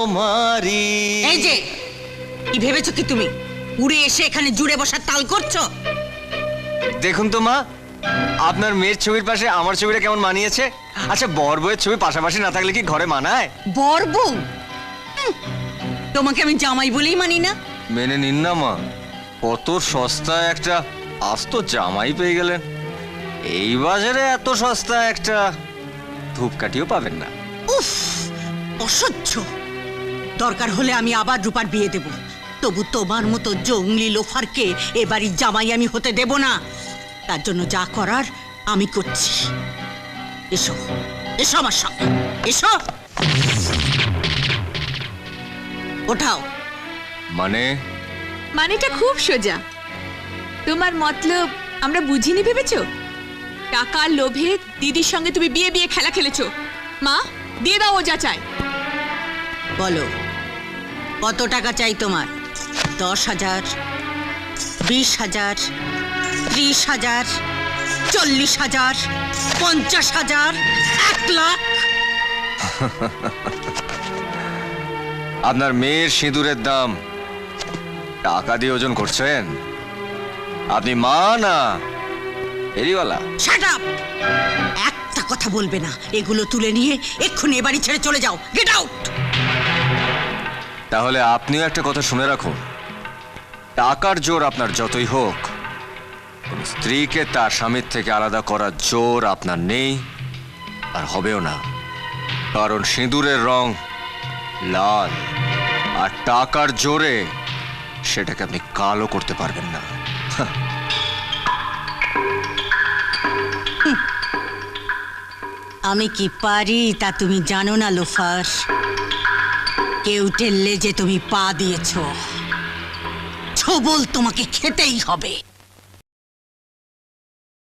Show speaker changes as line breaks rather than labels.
তোমারি এই যে কি ভেবেছো কি তুমি উড়ে এসে এখানে জুড়ে বসার তাল করছো
দেখুন তো মা আপনার মেয়ের ছবির পাশে আমার ছবিটা কেমন মানিয়েছে আচ্ছা বর বউয়ের ছবি পাশাপাশি না থাকলে কি ঘরে মানায়
বর বউ তোমাকে আমি জামাই বলেই মানি না
মেনে নিন না মা কত সস্তা একটা আস্ত জামাই পেয়ে গেলেন এই বাজারে এত সস্তা একটা ধূপকাঠিও পাবেন না
উফ অসহ্য দরকার হলে আমি আবার রূপার বিয়ে দেব তবু তোমার মতো জঙ্গলি লোফারকে এবারই জামাই আমি হতে দেব না তার জন্য যা করার আমি করছি এসো এসো আমার সঙ্গে এসো ওঠাও
মানে
মানেটা খুব সোজা তোমার মতলব আমরা বুঝিনি ভেবেছ টাকার লোভে দিদির সঙ্গে তুমি বিয়ে বিয়ে খেলা খেলেছো মা দিয়ে দাও ও যা চায়
বলো কত টাকা চাই তোমার দশ হাজার বিশ হাজার ত্রিশ হাজার চল্লিশ হাজার পঞ্চাশ হাজার এক লাখ
আপনার মেয়ের সিঁদুরের দাম টাকা দিয়ে ওজন করছেন আপনি মা না এরিওয়ালা
একটা কথা বলবে না এগুলো তুলে নিয়ে এক্ষুনি এ বাড়ি ছেড়ে চলে যাও গেট আউট
তাহলে আপনিও একটা কথা শুনে রাখুন টাকার জোর আপনার যতই হোক স্ত্রীকে তার স্বামীর থেকে আলাদা করার জোর আপনার নেই আর হবেও না কারণ সিঁদুরের রং লাল আর টাকার জোরে সেটাকে আপনি কালো করতে পারবেন না
আমি কি পারি তা তুমি জানো না লোফার কেউ টেললে লেজে তুমি পা দিয়েছ ছবল তোমাকে খেতেই হবে